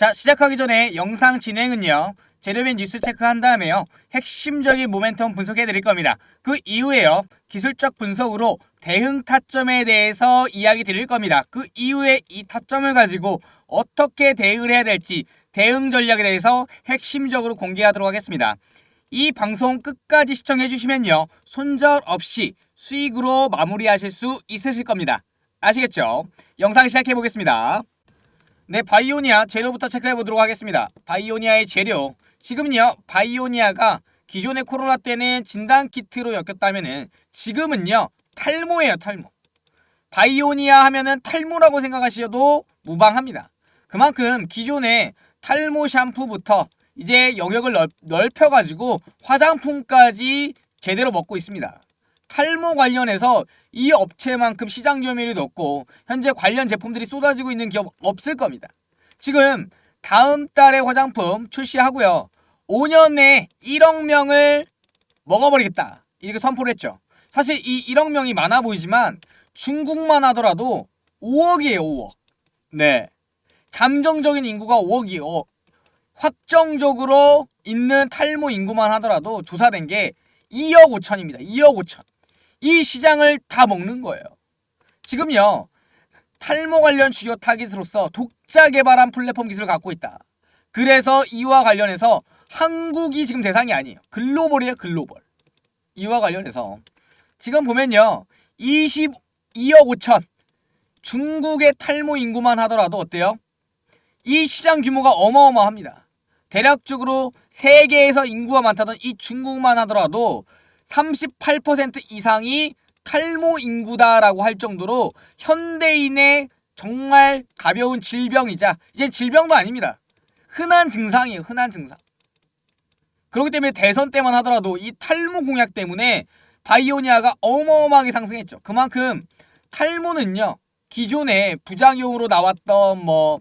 자, 시작하기 전에 영상 진행은요. 재료 및 뉴스 체크한 다음에요. 핵심적인 모멘텀 분석해 드릴 겁니다. 그 이후에요. 기술적 분석으로 대응 타점에 대해서 이야기 드릴 겁니다. 그 이후에 이 타점을 가지고 어떻게 대응을 해야 될지 대응 전략에 대해서 핵심적으로 공개하도록 하겠습니다. 이 방송 끝까지 시청해 주시면요. 손절 없이 수익으로 마무리하실 수 있으실 겁니다. 아시겠죠? 영상 시작해 보겠습니다. 네, 바이오니아 재료부터 체크해 보도록 하겠습니다. 바이오니아의 재료. 지금은요, 바이오니아가 기존의 코로나 때는 진단 키트로 엮였다면은 지금은요, 탈모예요, 탈모. 바이오니아 하면은 탈모라고 생각하셔도 무방합니다. 그만큼 기존의 탈모 샴푸부터 이제 영역을 넓, 넓혀가지고 화장품까지 제대로 먹고 있습니다. 탈모 관련해서 이 업체만큼 시장 점유율이 높고 현재 관련 제품들이 쏟아지고 있는 기업 없을 겁니다. 지금 다음 달에 화장품 출시하고요. 5년 내에 1억 명을 먹어버리겠다. 이렇게 선포를 했죠. 사실 이 1억 명이 많아 보이지만 중국만 하더라도 5억이에요, 5억. 네. 잠정적인 인구가 5억이요. 확정적으로 있는 탈모 인구만 하더라도 조사된 게 2억 5천입니다. 2억 5천. 이 시장을 다 먹는 거예요. 지금요. 탈모 관련 주요 타깃으로서 독자 개발한 플랫폼 기술을 갖고 있다. 그래서 이와 관련해서 한국이 지금 대상이 아니에요. 글로벌이에요, 글로벌. 이와 관련해서 지금 보면요. 22억 5천. 중국의 탈모 인구만 하더라도 어때요? 이 시장 규모가 어마어마합니다. 대략적으로 세계에서 인구가 많다던 이 중국만 하더라도 38% 이상이 탈모 인구다라고 할 정도로 현대인의 정말 가벼운 질병이자 이제 질병도 아닙니다. 흔한 증상이에요. 흔한 증상. 그렇기 때문에 대선 때만 하더라도 이 탈모 공약 때문에 바이오니아가 어마어마하게 상승했죠. 그만큼 탈모는요. 기존에 부작용으로 나왔던 뭐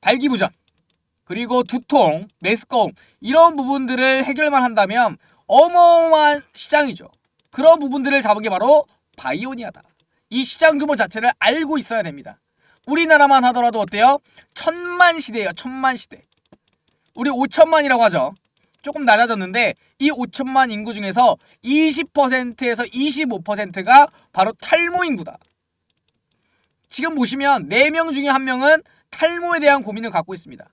발기부전 그리고 두통, 메스꺼움 이런 부분들을 해결만 한다면 어마어마한 시장이죠. 그런 부분들을 잡은 게 바로 바이오니아다. 이 시장 규모 자체를 알고 있어야 됩니다. 우리나라만 하더라도 어때요? 천만 시대예요. 천만 시대. 우리 5천만이라고 하죠. 조금 낮아졌는데 이 5천만 인구 중에서 20%에서 25%가 바로 탈모 인구다. 지금 보시면 4명 중에 1명은 탈모에 대한 고민을 갖고 있습니다.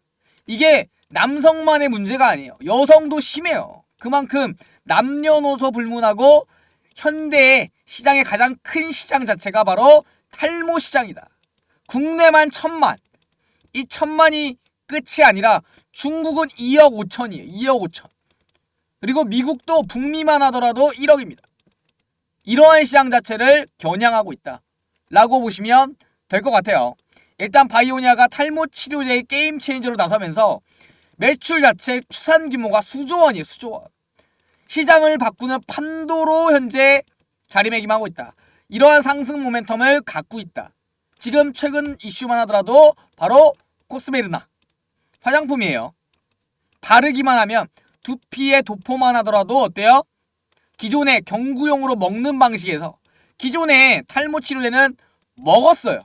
이게 남성만의 문제가 아니에요. 여성도 심해요. 그만큼 남녀노소 불문하고 현대의 시장의 가장 큰 시장 자체가 바로 탈모 시장이다. 국내만 천만. 이 천만이 끝이 아니라 중국은 2억 5천이에요. 2억 5천. 그리고 미국도 북미만 하더라도 1억입니다. 이러한 시장 자체를 겨냥하고 있다. 라고 보시면 될 것 같아요. 일단 바이오니아가 탈모 치료제의 게임 체인저로 나서면서 매출 자체 추산 규모가 수조 원이에요. 수조 원. 시장을 바꾸는 판도로 현재 자리매김하고 있다. 이러한 상승 모멘텀을 갖고 있다. 지금 최근 이슈만 하더라도 바로 코스메르나 화장품이에요. 바르기만 하면 두피에 도포만 하더라도 어때요? 기존의 경구용으로 먹는 방식에서 기존의 탈모 치료제는 먹었어요.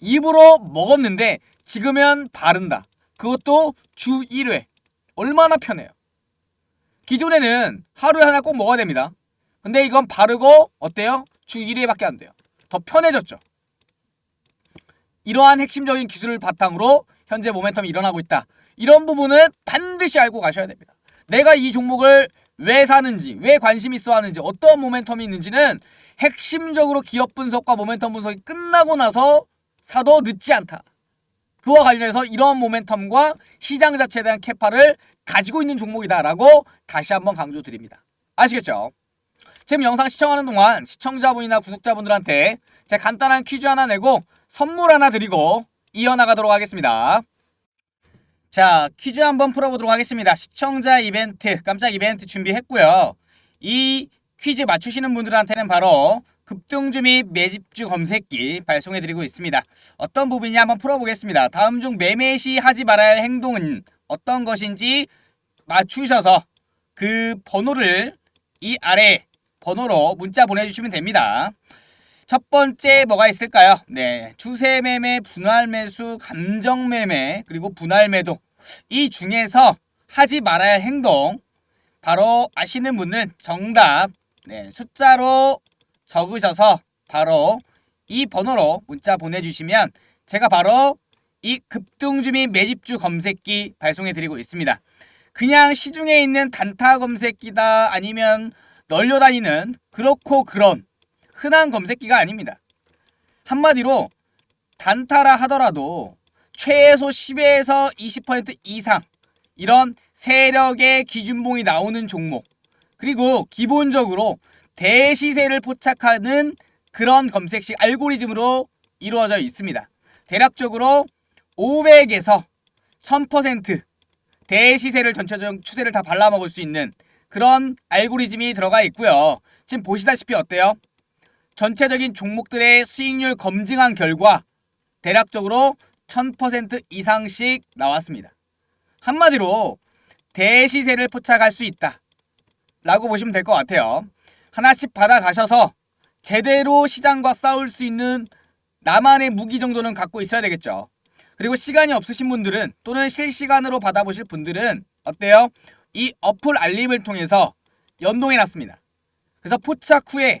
입으로 먹었는데 지금은 바른다. 그것도 주 1회. 얼마나 편해요. 기존에는 하루에 하나 꼭 먹어야 됩니다. 근데 이건 바르고 어때요? 주 1회밖에 안 돼요. 더 편해졌죠. 이러한 핵심적인 기술을 바탕으로 현재 모멘텀이 일어나고 있다. 이런 부분은 반드시 알고 가셔야 됩니다. 내가 이 종목을 왜 사는지, 왜 관심 있어 하는지, 어떤 모멘텀이 있는지는 핵심적으로 기업 분석과 모멘텀 분석이 끝나고 나서 사도 늦지 않다. 그와 관련해서 이러한 모멘텀과 시장 자체에 대한 캐파를 가지고 있는 종목이다라고 다시 한번 강조드립니다. 아시겠죠? 지금 영상 시청하는 동안 시청자분이나 구독자분들한테 제가 간단한 퀴즈 하나 내고 선물 하나 드리고 이어나가도록 하겠습니다. 자, 퀴즈 한번 풀어보도록 하겠습니다. 시청자 이벤트, 깜짝 이벤트 준비했고요. 이 퀴즈 맞추시는 분들한테는 바로 급등주 및 매집주 검색기 발송해드리고 있습니다. 어떤 부분이냐 한번 풀어보겠습니다. 다음 중 매매 시 하지 말아야 할 행동은 어떤 것인지 맞추셔서 그 번호를 이 아래 번호로 문자 보내주시면 됩니다. 첫 번째 뭐가 있을까요? 네, 추세 매매, 분할 매수, 감정 매매, 그리고 분할 매도. 이 중에서 하지 말아야 할 행동. 바로 아시는 분은 정답 네, 숫자로 적으셔서 바로 이 번호로 문자 보내주시면 제가 바로 이 급등주 및 매집주 검색기 발송해 드리고 있습니다. 그냥 시중에 있는 단타 검색기다 아니면 널려다니는 그렇고 그런 흔한 검색기가 아닙니다. 한마디로 단타라 하더라도 최소 10에서 20% 이상 이런 세력의 기준봉이 나오는 종목 그리고 기본적으로 대시세를 포착하는 그런 검색식 알고리즘으로 이루어져 있습니다. 대략적으로 500에서 1000% 대시세를 전체적 추세를 다 발라먹을 수 있는 그런 알고리즘이 들어가 있고요. 지금 보시다시피 어때요? 전체적인 종목들의 수익률 검증한 결과 대략적으로 1000% 이상씩 나왔습니다. 한마디로 대시세를 포착할 수 있다. 라고 보시면 될 것 같아요. 하나씩 받아가셔서 제대로 시장과 싸울 수 있는 나만의 무기 정도는 갖고 있어야 되겠죠. 그리고 시간이 없으신 분들은 또는 실시간으로 받아보실 분들은 어때요? 이 어플 알림을 통해서 연동해 놨습니다. 그래서 포착 후에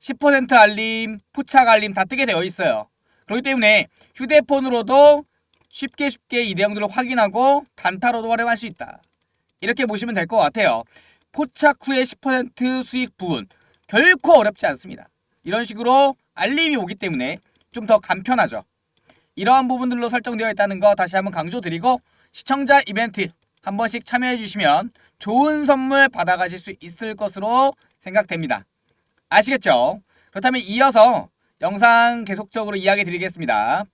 10% 알림, 포착 알림 다 뜨게 되어 있어요. 그렇기 때문에 휴대폰으로도 쉽게 쉽게 이 내용들을 확인하고 단타로도 활용할 수 있다. 이렇게 보시면 될 것 같아요. 포착 후에 10% 수익 부분 결코 어렵지 않습니다. 이런 식으로 알림이 오기 때문에 좀 더 간편하죠. 이러한 부분들로 설정되어 있다는 거 다시 한번 강조드리고 시청자 이벤트 한 번씩 참여해 주시면 좋은 선물 받아가실 수 있을 것으로 생각됩니다. 아시겠죠? 그렇다면 이어서 영상 계속적으로 이야기 드리겠습니다.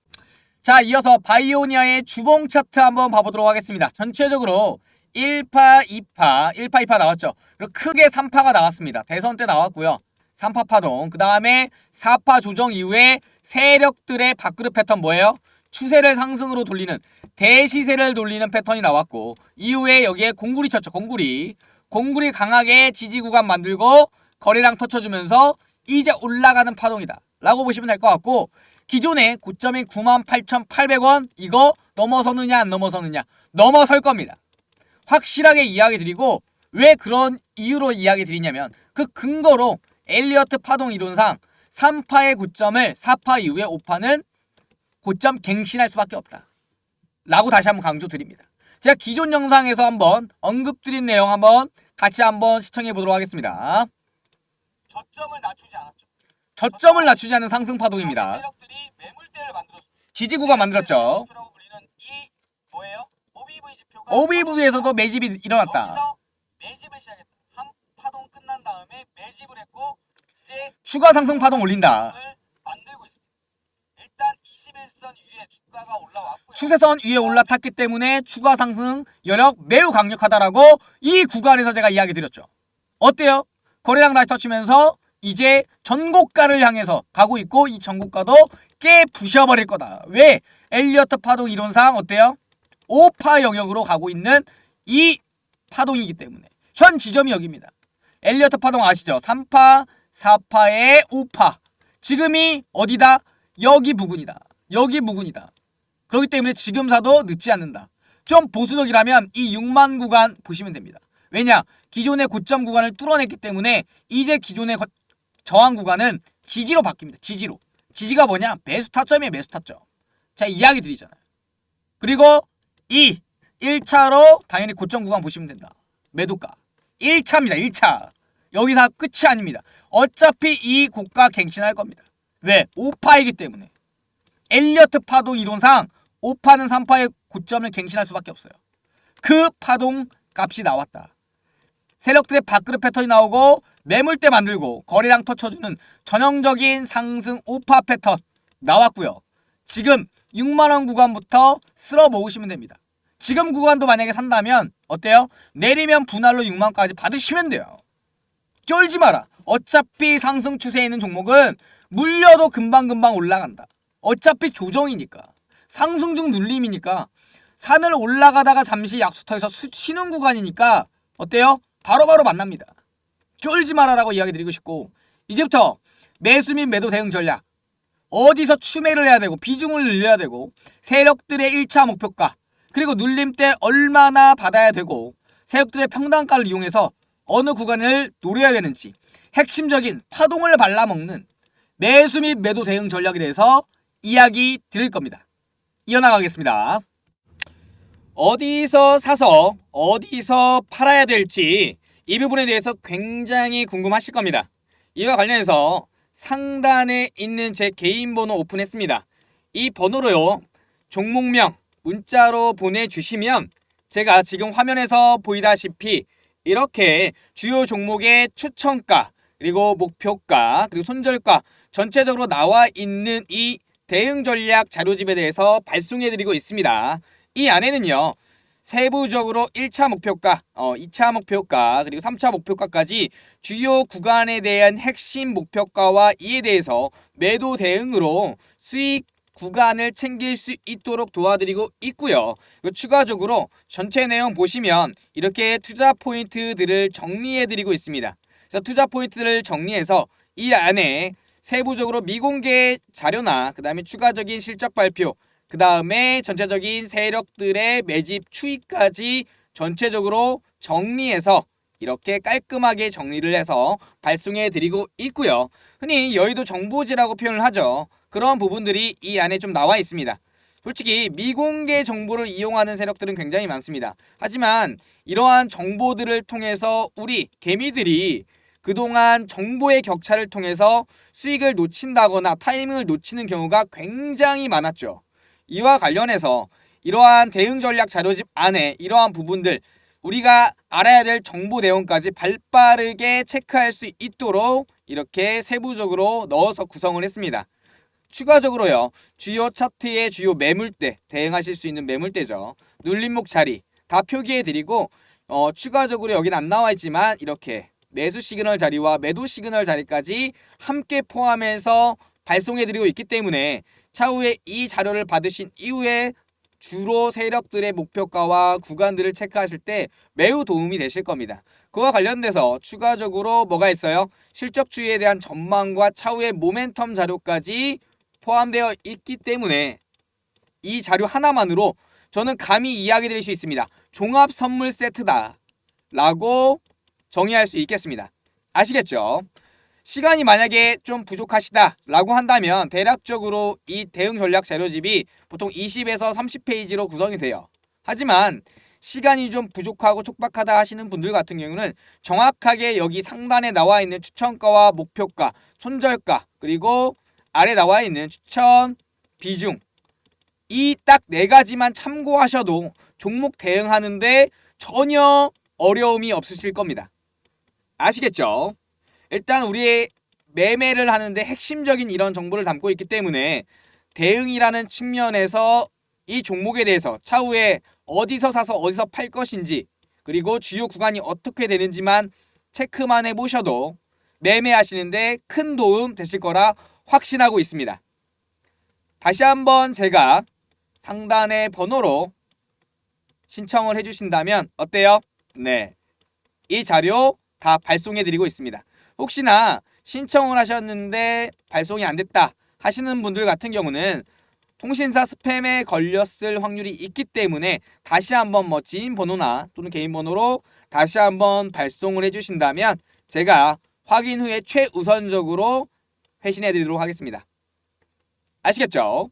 자, 이어서 바이오니아의 주봉 차트 한번 봐보도록 하겠습니다. 전체적으로 1파, 2파, 1파, 2파 나왔죠. 그리고 크게 3파가 나왔습니다. 대선 때 나왔고요. 3파 파동. 그 다음에 4파 조정 이후에 세력들의 밥그릇 패턴 뭐예요? 추세를 상승으로 돌리는 대시세를 돌리는 패턴이 나왔고 이후에 여기에 공구리 쳤죠. 공구리. 공구리 강하게 지지 구간 만들고 거래량 터쳐주면서 이제 올라가는 파동이다. 라고 보시면 될 것 같고 기존의 고점인 98,800원 이거 넘어서느냐 안 넘어서느냐 넘어설 겁니다. 확실하게 이야기 드리고 왜 그런 이유로 이야기 드리냐면 그 근거로 엘리어트 파동 이론상 3파의 고점을 4파 이후에 5파는 고점 갱신할 수밖에 없다. 라고 다시 한번 강조 드립니다. 제가 기존 영상에서 한번 언급드린 내용 한번 같이 한번 시청해 보도록 하겠습니다. 저점을 낮추지 않았죠. 저점을 낮추지 않은 상승 파동입니다. 지지구가 만들었죠. OBV OBV에서도 매집이 일어났다. 매집을 시작했다. 한 파동 끝난 다음에 매집을 했고 이제 추가 상승 파동 올린다. 을 만들고 있습니다. 일단 21선 위에 주가가 올라왔고요. 추세선 위에 올라탔기 때문에 추가 상승 여력 매우 강력하다라고 이 구간에서 제가 이야기 드렸죠. 어때요? 거래량 다시 터치면서 이제 전고가를 향해서 가고 있고 이 전고가도 깨 부셔버릴 거다. 왜? 엘리어트 파동 이론상 어때요? 5파 영역으로 가고 있는 이 파동이기 때문에 현 지점이 여기입니다. 엘리어트 파동 아시죠? 3파, 4파에 5파. 지금이 어디다? 여기 부근이다. 여기 부근이다. 그렇기 때문에 지금 사도 늦지 않는다. 좀 보수적이라면 이 6만 구간 보시면 됩니다. 왜냐? 기존의 고점 구간을 뚫어냈기 때문에 이제 기존의 거- 저항 구간은 지지로 바뀝니다. 지지로. 지지가 뭐냐? 매수 타점이에요. 매수 타점. 자, 이야기 드리잖아요. 그리고 이 1차로 당연히 고점 구간 보시면 된다. 매도가. 1차입니다. 1차. 여기서 끝이 아닙니다. 어차피 이 고가 갱신할 겁니다. 왜? 5파이기 때문에. 엘리어트 파동 이론상 5파는 3파의 고점을 갱신할 수밖에 없어요. 그 파동 값이 나왔다. 세력들의 밥그릇 패턴이 나오고 매물대 만들고 거래량 터쳐주는 전형적인 상승 5파 패턴 나왔고요. 지금 6만원 구간부터 쓸어 모으시면 됩니다. 지금 구간도 만약에 산다면 어때요? 내리면 분할로 6만까지 받으시면 돼요. 쫄지 마라. 어차피 상승 추세에 있는 종목은 물려도 금방금방 올라간다. 어차피 조정이니까. 상승 중 눌림이니까. 산을 올라가다가 잠시 약수터에서 수- 쉬는 구간이니까 어때요? 바로 바로 만납니다. 쫄지 마라라고 이야기 드리고 싶고 이제부터 매수 및 매도 대응 전략 어디서 추매를 해야 되고 비중을 늘려야 되고 세력들의 1차 목표가 그리고 눌림 때 얼마나 받아야 되고 세력들의 평단가를 이용해서 어느 구간을 노려야 되는지 핵심적인 파동을 발라먹는 매수 및 매도 대응 전략에 대해서 이야기 드릴 겁니다. 이어나가겠습니다. 어디서 사서 어디서 팔아야 될지 이 부분에 대해서 굉장히 궁금하실 겁니다. 이와 관련해서 상단에 있는 제 개인 번호 오픈했습니다. 이 번호로요. 종목명 문자로 보내주시면 제가 지금 화면에서 보이다시피 이렇게 주요 종목의 추천가 그리고 목표가 그리고 손절가 전체적으로 나와 있는 이 대응 전략 자료집에 대해서 발송해 드리고 있습니다. 이 안에는요. 세부적으로 1차 목표가, 어, 2차 목표가, 그리고 3차 목표가까지 주요 구간에 대한 핵심 목표가와 이에 대해서 매도 대응으로 수익 구간을 챙길 수 있도록 도와드리고 있고요. 추가적으로 전체 내용 보시면 이렇게 투자 포인트들을 정리해드리고 있습니다. 그래서 투자 포인트를 정리해서 이 안에 세부적으로 미공개 자료나 그 다음에 추가적인 실적 발표 그 다음에 전체적인 세력들의 매집 추이까지 전체적으로 정리해서 이렇게 깔끔하게 정리를 해서 발송해 드리고 있고요. 흔히 여의도 정보지라고 표현을 하죠. 그런 부분들이 이 안에 좀 나와 있습니다. 솔직히 미공개 정보를 이용하는 세력들은 굉장히 많습니다. 하지만 이러한 정보들을 통해서 우리 개미들이 그동안 정보의 격차를 통해서 수익을 놓친다거나 타이밍을 놓치는 경우가 굉장히 많았죠. 이와 관련해서 이러한 대응 전략 자료집 안에 이러한 부분들 우리가 알아야 될 정보 내용까지 발빠르게 체크할 수 있도록 이렇게 세부적으로 넣어서 구성을 했습니다. 추가적으로요. 주요 차트의 주요 매물대 대응하실 수 있는 매물대죠. 눌림목 자리 다 표기해 드리고 어, 추가적으로 여기는 안 나와 있지만 이렇게 매수 시그널 자리와 매도 시그널 자리까지 함께 포함해서 발송해 드리고 있기 때문에 차후에 이 자료를 받으신 이후에 주로 세력들의 목표가와 구간들을 체크하실 때 매우 도움이 되실 겁니다. 그와 관련돼서 추가적으로 뭐가 있어요? 실적주의에 대한 전망과 차후의 모멘텀 자료까지 포함되어 있기 때문에 이 자료 하나만으로 저는 감히 이야기 드릴 수 있습니다. 종합 선물 세트다. 라고 정의할 수 있겠습니다. 아시겠죠? 시간이 만약에 좀 부족하시다 라고 한다면 대략적으로 이 대응 전략 자료집이 보통 20에서 30페이지로 구성이 돼요. 하지만 시간이 좀 부족하고 촉박하다 하시는 분들 같은 경우는 정확하게 여기 상단에 나와 있는 추천가와 목표가, 손절가, 그리고 아래 나와 있는 추천 비중 이 딱 네 가지만 참고하셔도 종목 대응하는데 전혀 어려움이 없으실 겁니다. 아시겠죠? 일단 우리의 매매를 하는데 핵심적인 이런 정보를 담고 있기 때문에 대응이라는 측면에서 이 종목에 대해서 차후에 어디서 사서 어디서 팔 것인지 그리고 주요 구간이 어떻게 되는지만 체크만 해보셔도 매매하시는데 큰 도움 되실 거라 확신하고 있습니다. 다시 한번 제가 상단의 번호로 신청을 해주신다면 어때요? 네. 이 자료 다 발송해드리고 있습니다. 혹시나 신청을 하셨는데 발송이 안 됐다 하시는 분들 같은 경우는 통신사 스팸에 걸렸을 확률이 있기 때문에 다시 한번 뭐 지인 번호나 또는 개인 번호로 다시 한번 발송을 해주신다면 제가 확인 후에 최우선적으로 회신해 드리도록 하겠습니다. 아시겠죠?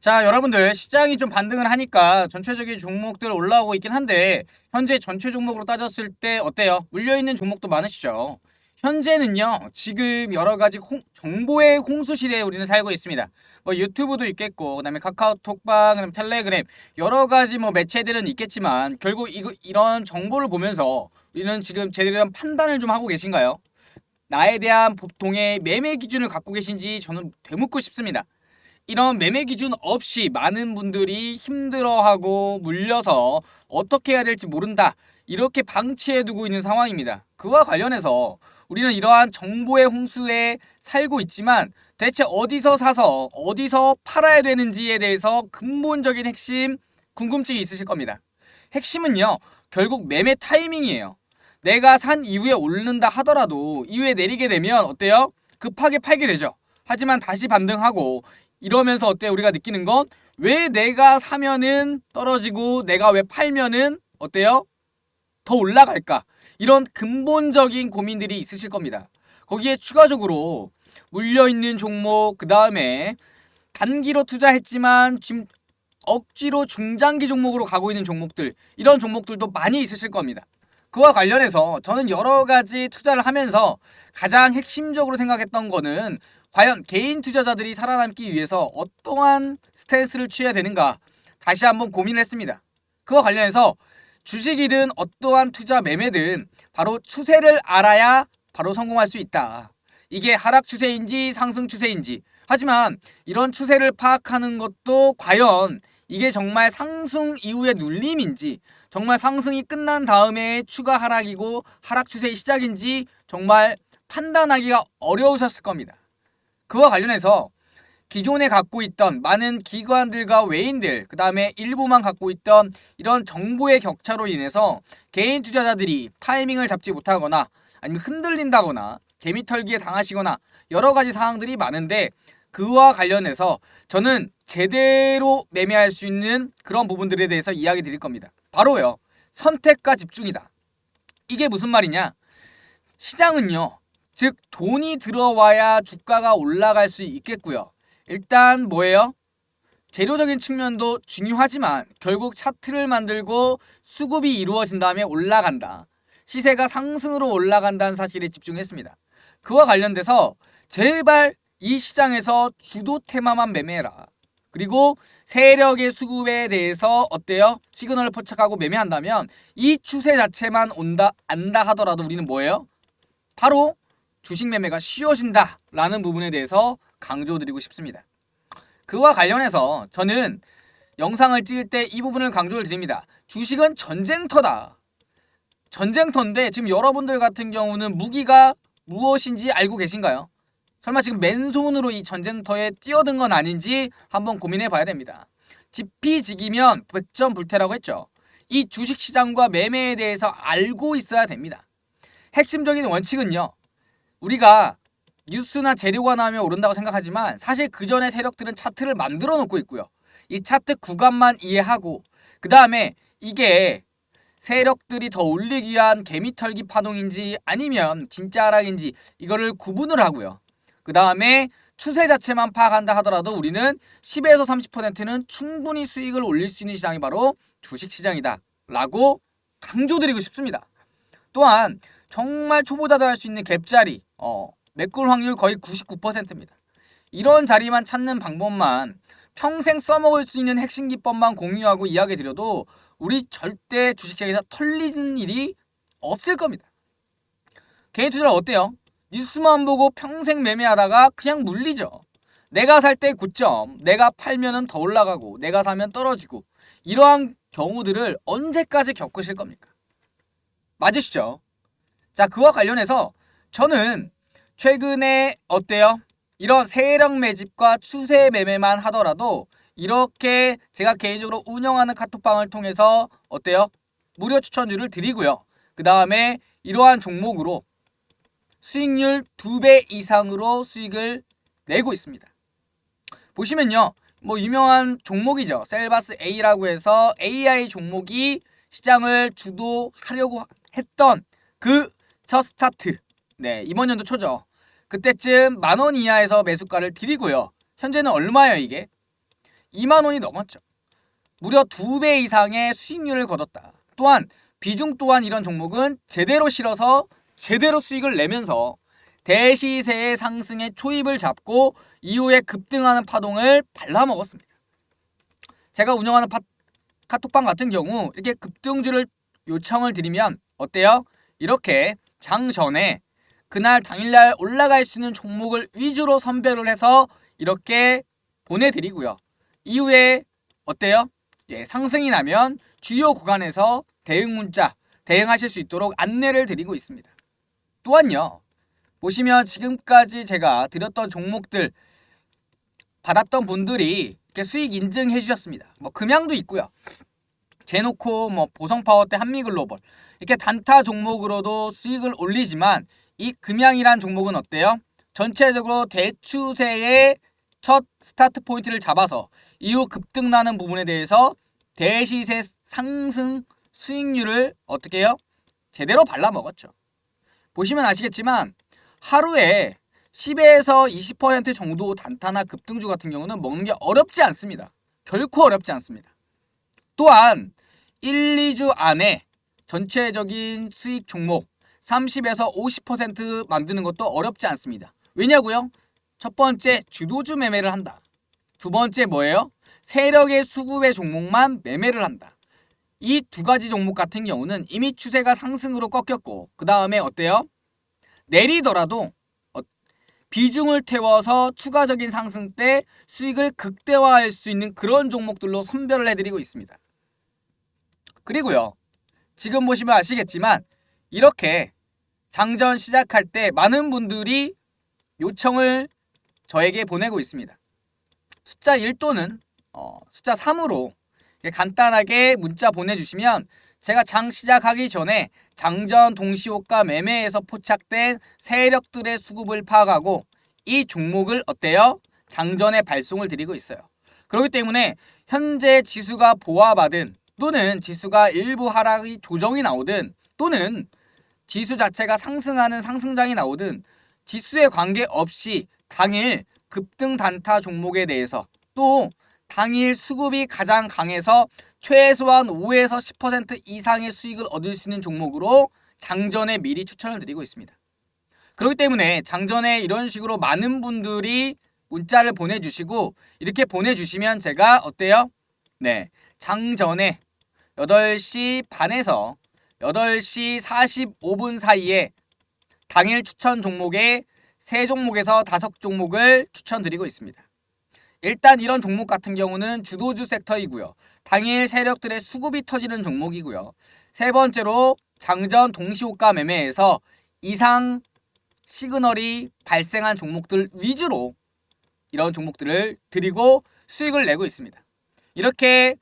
자, 여러분들 시장이 좀 반등을 하니까 전체적인 종목들 올라오고 있긴 한데 현재 전체 종목으로 따졌을 때 어때요? 물려 있는 종목도 많으시죠? 현재는요. 지금 여러 가지 홍- 정보의 홍수 시대에 우리는 살고 있습니다. 뭐 유튜브도 있겠고 그 다음에 카카오톡방, 그다음에 텔레그램 여러 가지 뭐 매체들은 있겠지만 결국 이거 이런 정보를 보면서 우리는 지금 제대로 된 판단을 좀 하고 계신가요? 나에 대한 보통의 매매 기준을 갖고 계신지 저는 되묻고 싶습니다. 이런 매매 기준 없이 많은 분들이 힘들어하고 물려서 어떻게 해야 될지 모른다. 이렇게 방치해 두고 있는 상황입니다. 그와 관련해서 우리는 이러한 정보의 홍수에 살고 있지만 대체 어디서 사서 어디서 팔아야 되는지에 대해서 근본적인 핵심 궁금증이 있으실 겁니다. 핵심은요. 결국 매매 타이밍이에요. 내가 산 이후에 오른다 하더라도 이후에 내리게 되면 어때요? 급하게 팔게 되죠. 하지만 다시 반등하고 이러면서 어때요? 우리가 느끼는 건 왜 내가 사면은 떨어지고 내가 왜 팔면은 어때요? 더 올라갈까? 이런 근본적인 고민들이 있으실 겁니다. 거기에 추가적으로 물려있는 종목, 그 다음에 단기로 투자했지만 지금 억지로 중장기 종목으로 가고 있는 종목들, 이런 종목들도 많이 있으실 겁니다. 그와 관련해서 저는 여러 가지 투자를 하면서 가장 핵심적으로 생각했던 거는 과연 개인 투자자들이 살아남기 위해서 어떠한 스탠스를 취해야 되는가 다시 한번 고민을 했습니다. 그와 관련해서 주식이든 어떠한 투자 매매든 바로 추세를 알아야 바로 성공할 수 있다. 이게 하락 추세인지 상승 추세인지. 하지만 이런 추세를 파악하는 것도 과연 이게 정말 상승 이후의 눌림인지 정말 상승이 끝난 다음에 추가 하락이고 하락 추세의 시작인지 정말 판단하기가 어려우셨을 겁니다. 그와 관련해서 기존에 갖고 있던 많은 기관들과 외인들, 그 다음에 일부만 갖고 있던 이런 정보의 격차로 인해서 개인 투자자들이 타이밍을 잡지 못하거나 아니면 흔들린다거나 개미털기에 당하시거나 여러 가지 사항들이 많은데 그와 관련해서 저는 제대로 매매할 수 있는 그런 부분들에 대해서 이야기 드릴 겁니다. 바로요. 선택과 집중이다. 이게 무슨 말이냐? 시장은요. 즉 돈이 들어와야 주가가 올라갈 수 있겠고요. 일단 뭐예요? 재료적인 측면도 중요하지만 결국 차트를 만들고 수급이 이루어진 다음에 올라간다. 시세가 상승으로 올라간다는 사실에 집중했습니다. 그와 관련돼서 제발 이 시장에서 주도 테마만 매매해라. 그리고 세력의 수급에 대해서 어때요? 시그널을 포착하고 매매한다면 이 추세 자체만 온다 안다 하더라도 우리는 뭐예요? 바로 주식 매매가 쉬워진다라는 부분에 대해서 강조드리고 싶습니다. 그와 관련해서 저는 영상을 찍을 때 이 부분을 강조를 드립니다. 주식은 전쟁터다. 전쟁터인데 지금 여러분들 같은 경우는 무기가 무엇인지 알고 계신가요? 설마 지금 맨손으로 이 전쟁터에 뛰어든 건 아닌지 한번 고민해 봐야 됩니다. 지피지기면 백전불태라고 했죠. 이 주식 시장과 매매에 대해서 알고 있어야 됩니다. 핵심적인 원칙은요. 우리가 뉴스나 재료가 나오면 오른다고 생각하지만 사실 그 전에 세력들은 차트를 만들어 놓고 있고요. 이 차트 구간만 이해하고 그 다음에 이게 세력들이 더 올리기 위한 개미털기 파동인지 아니면 진짜 하락인지 이거를 구분을 하고요. 그 다음에 추세 자체만 파악한다 하더라도 우리는 10에서 30%는 충분히 수익을 올릴 수 있는 시장이 바로 주식 시장이다. 라고 강조드리고 싶습니다. 또한 정말 초보자도 할 수 있는 갭자리, 어, 매꿀 확률 거의 99%입니다. 이런 자리만 찾는 방법만 평생 써먹을 수 있는 핵심 기법만 공유하고 이야기 드려도 우리 절대 주식시장에서 털리는 일이 없을 겁니다. 개인 투자는 어때요? 뉴스만 보고 평생 매매하다가 그냥 물리죠. 내가 살때 고점, 내가 팔면은 더 올라가고, 내가 사면 떨어지고, 이러한 경우들을 언제까지 겪으실 겁니까? 맞으시죠? 자, 그와 관련해서 저는 최근에 어때요? 이런 세력 매집과 추세 매매만 하더라도 이렇게 제가 개인적으로 운영하는 카톡방을 통해서 어때요? 무료 추천주를 드리고요. 그 다음에 이러한 종목으로 수익률 2배 이상으로 수익을 내고 있습니다. 보시면요. 뭐 유명한 종목이죠. 셀바스 A라고 해서 AI 종목이 시장을 주도하려고 했던 그 첫 스타트. 네, 이번 연도 초죠. 그때쯤 만 원 이하에서 매수가를 드리고요. 현재는 얼마예요, 이게? 2만 원이 넘었죠. 무려 2배 이상의 수익률을 거뒀다. 또한 비중 또한 이런 종목은 제대로 실어서 제대로 수익을 내면서 대시세의 상승의 초입을 잡고 이후에 급등하는 파동을 발라먹었습니다. 제가 운영하는 파, 카톡방 같은 경우 이렇게 급등주를 요청을 드리면 어때요? 이렇게 장 전에 그날 당일날 올라갈 수 있는 종목을 위주로 선별을 해서 이렇게 보내드리고요. 이후에 어때요? 예, 상승이 나면 주요 구간에서 대응 문자 대응하실 수 있도록 안내를 드리고 있습니다. 또한요. 보시면 지금까지 제가 드렸던 종목들 받았던 분들이 이렇게 수익 인증해 주셨습니다. 뭐 금양도 있고요. 제노코, 뭐 보성파워 때 한미글로벌 이렇게 단타 종목으로도 수익을 올리지만 이 금양이란 종목은 어때요? 전체적으로 대추세의 첫 스타트 포인트를 잡아서 이후 급등나는 부분에 대해서 대시세 상승 수익률을 어떻게 해요? 제대로 발라먹었죠. 보시면 아시겠지만 하루에 10에서 20% 정도 단타나 급등주 같은 경우는 먹는 게 어렵지 않습니다. 결코 어렵지 않습니다. 또한 1, 2주 안에 전체적인 수익 종목 30에서 50% 만드는 것도 어렵지 않습니다. 왜냐고요? 첫 번째 주도주 매매를 한다. 두 번째 뭐예요? 세력의 수급의 종목만 매매를 한다. 이 두 가지 종목 같은 경우는 이미 추세가 상승으로 꺾였고 그 다음에 어때요? 내리더라도 어, 비중을 태워서 추가적인 상승 때 수익을 극대화할 수 있는 그런 종목들로 선별을 해드리고 있습니다. 그리고요. 지금 보시면 아시겠지만 이렇게 장전 시작할 때 많은 분들이 요청을 저에게 보내고 있습니다. 숫자 1 또는 어, 숫자 3으로 간단하게 문자 보내주시면 제가 장 시작하기 전에 장전 동시호가 매매에서 포착된 세력들의 수급을 파악하고 이 종목을 어때요? 장전에 발송을 드리고 있어요. 그렇기 때문에 현재 지수가 보완받은 또는 지수가 일부 하락이 조정이 나오든 또는 지수 자체가 상승하는 상승장이 나오든 지수에 관계없이 당일 급등 단타 종목에 대해서 또 당일 수급이 가장 강해서 최소한 5에서 10% 이상의 수익을 얻을 수 있는 종목으로 장전에 미리 추천을 드리고 있습니다. 그렇기 때문에 장전에 이런 식으로 많은 분들이 문자를 보내주시고 이렇게 보내주시면 제가 어때요? 네, 장전에 8시 반에서 8시 45분 사이에 당일 추천 종목에 세 종목에서 다섯 종목을 추천드리고 있습니다. 일단 이런 종목 같은 경우는 주도주 섹터이고요. 당일 세력들의 수급이 터지는 종목이고요. 세 번째로 장전 동시호가 매매에서 이상 시그널이 발생한 종목들 위주로 이런 종목들을 드리고 수익을 내고 있습니다. 이렇게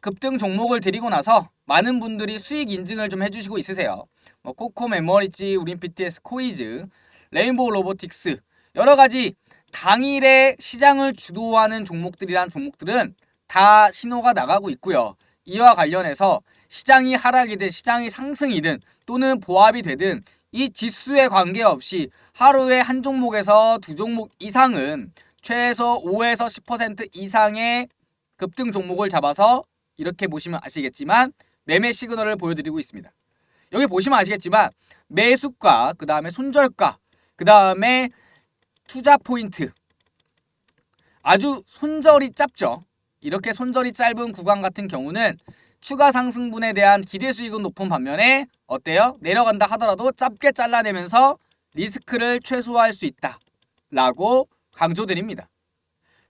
급등 종목을 드리고 나서 많은 분들이 수익 인증을 좀 해주시고 있으세요. 뭐 코코 메모리지, 우린 BTS, 코이즈, 레인보우 로보틱스 여러 가지 당일에 시장을 주도하는 종목들이란 종목들은 다 신호가 나가고 있고요. 이와 관련해서 시장이 하락이든 시장이 상승이든 또는 보합이 되든 이 지수에 관계없이 하루에 한 종목에서 두 종목 이상은 최소 5에서 10% 이상의 급등 종목을 잡아서 이렇게 보시면 아시겠지만 매매 시그널을 보여드리고 있습니다. 여기 보시면 아시겠지만 매수가, 그 다음에 손절가, 그 다음에 투자 포인트 아주 손절이 짧죠. 이렇게 손절이 짧은 구간 같은 경우는 추가 상승분에 대한 기대 수익은 높은 반면에 어때요? 내려간다 하더라도 짧게 잘라내면서 리스크를 최소화할 수 있다. 라고 강조드립니다.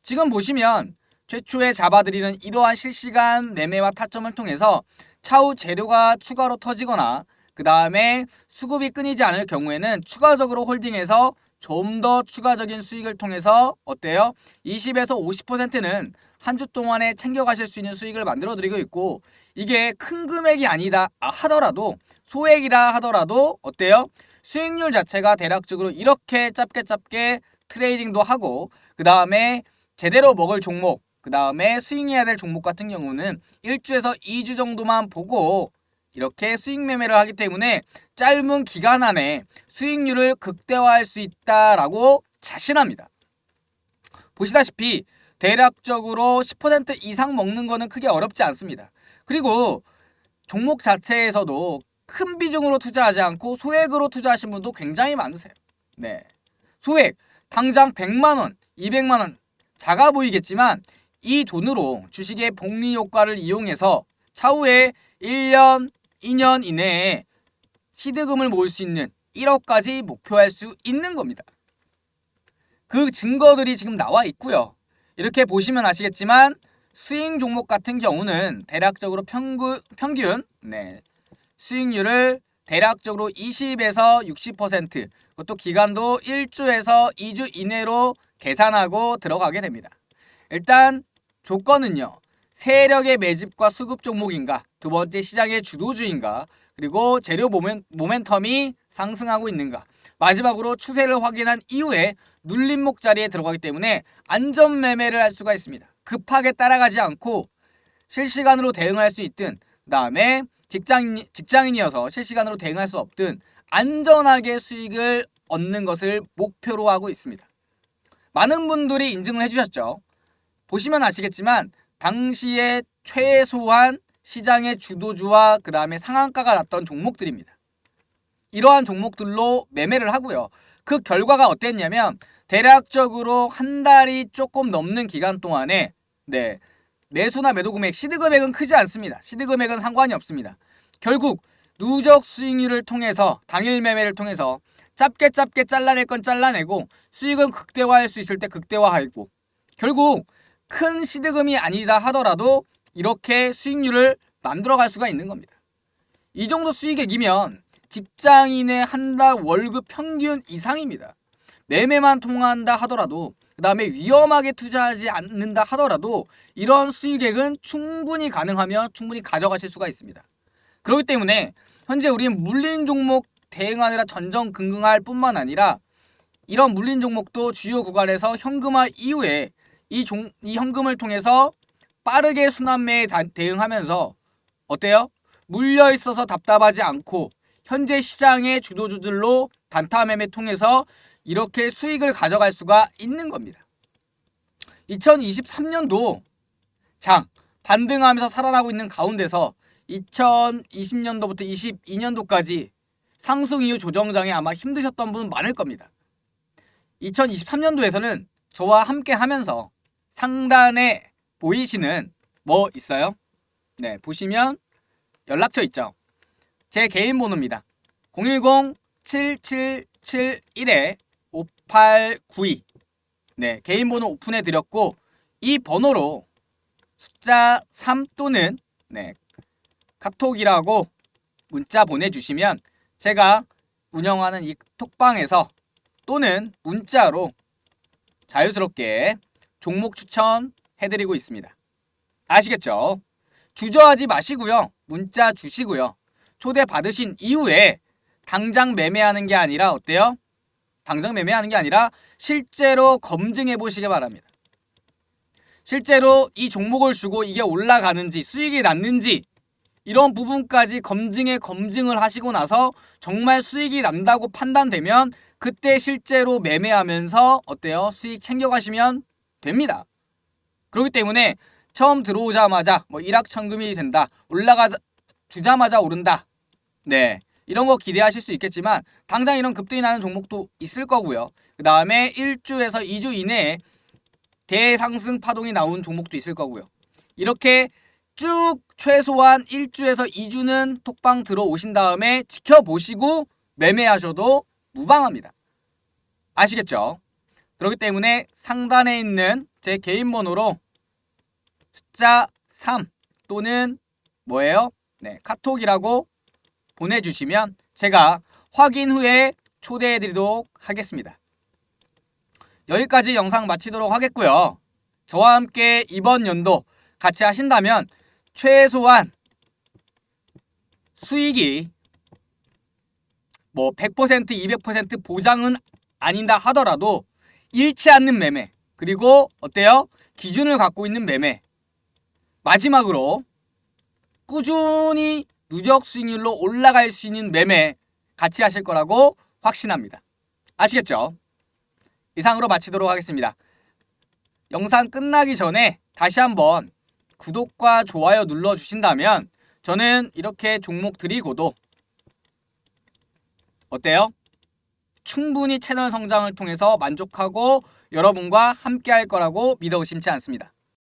지금 보시면 최초에 잡아드리는 이러한 실시간 매매와 타점을 통해서 차후 재료가 추가로 터지거나 그 다음에 수급이 끊이지 않을 경우에는 추가적으로 홀딩해서 좀 더 추가적인 수익을 통해서 어때요? 20에서 50%는 한 주 동안에 챙겨가실 수 있는 수익을 만들어 드리고 있고 이게 큰 금액이 아니다 하더라도 소액이라 하더라도 어때요? 수익률 자체가 대략적으로 이렇게 짧게 짧게 트레이딩도 하고 그 다음에 제대로 먹을 종목 그 다음에 스윙해야 될 종목 같은 경우는 1주에서 2주 정도만 보고 이렇게 수익 매매를 하기 때문에 짧은 기간 안에 수익률을 극대화할 수 있다라고 자신합니다. 보시다시피 대략적으로 10% 이상 먹는 거는 크게 어렵지 않습니다. 그리고 종목 자체에서도 큰 비중으로 투자하지 않고 소액으로 투자하신 분도 굉장히 많으세요. 네. 소액 당장 100만 원, 200만 원 작아 보이겠지만 이 돈으로 주식의 복리 효과를 이용해서 차후에 1년, 2년 이내에 시드금을 모을 수 있는 1억까지 목표할 수 있는 겁니다. 그 증거들이 지금 나와 있고요. 이렇게 보시면 아시겠지만 스윙 종목 같은 경우는 대략적으로 평균, 평균 네, 수익률을 대략적으로 20에서 60% 그것도 기간도 1주에서 2주 이내로 계산하고 들어가게 됩니다. 일단 조건은요. 세력의 매집과 수급 종목인가, 두 번째 시장의 주도주인가, 그리고 재료 모멘, 모멘텀이 상승하고 있는가, 마지막으로 추세를 확인한 이후에 눌림목 자리에 들어가기 때문에 안전 매매를 할 수가 있습니다. 급하게 따라가지 않고 실시간으로 대응할 수 있든 그다음에 직장인 직장인이어서 실시간으로 대응할 수 없든 안전하게 수익을 얻는 것을 목표로 하고 있습니다. 많은 분들이 인증을 해주셨죠. 보시면 아시겠지만 당시에 최소한 시장의 주도주와 그 다음에 상한가가 났던 종목들입니다. 이러한 종목들로 매매를 하고요. 그 결과가 어땠냐면 대략적으로 한 달이 조금 넘는 기간 동안에 네 매수나 매도 금액, 시드 금액은 크지 않습니다. 시드 금액은 상관이 없습니다. 결국 누적 수익률을 통해서 당일 매매를 통해서 짧게 짧게 잘라낼 건 잘라내고 수익은 극대화할 수 있을 때 극대화하고 결국 큰 시드금이 아니다 하더라도 이렇게 수익률을 만들어 갈 수가 있는 겁니다. 이 정도 수익액이면 직장인의 한 달 월급 평균 이상입니다. 매매만 통한다 하더라도 그 다음에 위험하게 투자하지 않는다 하더라도 이런 수익액은 충분히 가능하며 충분히 가져가실 수가 있습니다. 그렇기 때문에 현재 우리는 물린 종목 대응하느라 전전긍긍할 뿐만 아니라 이런 물린 종목도 주요 구간에서 현금화 이후에 이, 종, 이 현금을 통해서 빠르게 순환매에 다- 대응하면서 어때요? 물려 있어서 답답하지 않고 현재 시장의 주도주들로 단타 매매 통해서 이렇게 수익을 가져갈 수가 있는 겁니다. 2023년도 장 반등하면서 살아나고 있는 가운데서 2020년도부터 22년도까지 상승 이후 조정장에 아마 힘드셨던 분 많을 겁니다. 2023년도에서는 저와 함께 하면서 상단에 보이시는 뭐 있어요? 네, 보시면 연락처 있죠. 제 개인 번호입니다. 010-7771-5892 네, 개인 번호 오픈해 드렸고 이 번호로 숫자 3 또는 네, 카톡이라고 문자 보내주시면 제가 운영하는 이 톡방에서 또는 문자로 자유스럽게 종목 추천 해드리고 있습니다. 아시겠죠? 주저하지 마시고요. 문자 주시고요. 초대 받으신 이후에 당장 매매하는 게 아니라 어때요? 당장 매매하는 게 아니라 실제로 검증해 보시기 바랍니다. 실제로 이 종목을 주고 이게 올라가는지 수익이 났는지 이런 부분까지 검증에 검증을 하시고 나서 정말 수익이 난다고 판단되면 그때 실제로 매매하면서 어때요? 수익 챙겨가시면 됩니다. 그렇기 때문에 처음 들어오자마자 뭐 일확천금이 된다. 올라가 주자마자 오른다. 네. 이런 거 기대하실 수 있겠지만 당장 이런 급등이 나는 종목도 있을 거고요. 그 다음에 1주에서 2주 이내에 대상승 파동이 나온 종목도 있을 거고요. 이렇게 쭉 최소한 1주에서 2주는 톡방 들어오신 다음에 지켜보시고 매매하셔도 무방합니다. 아시겠죠? 그렇기 때문에 상단에 있는 제 개인 번호로 숫자 3 또는 뭐예요? 네, 카톡이라고 보내주시면 제가 확인 후에 초대해 드리도록 하겠습니다. 여기까지 영상 마치도록 하겠고요. 저와 함께 이번 연도 같이 하신다면 최소한 수익이 뭐 100% 200% 보장은 아닌다 하더라도 잃지 않는 매매 그리고 어때요? 기준을 갖고 있는 매매 마지막으로 꾸준히 누적 수익률로 올라갈 수 있는 매매 같이 하실 거라고 확신합니다. 아시겠죠? 이상으로 마치도록 하겠습니다. 영상 끝나기 전에 다시 한번 구독과 좋아요 눌러 주신다면 저는 이렇게 종목 드리고도 어때요? 충분히 채널 성장을 통해서 만족하고 여러분과 함께 할 거라고 믿어 의심치 않습니다.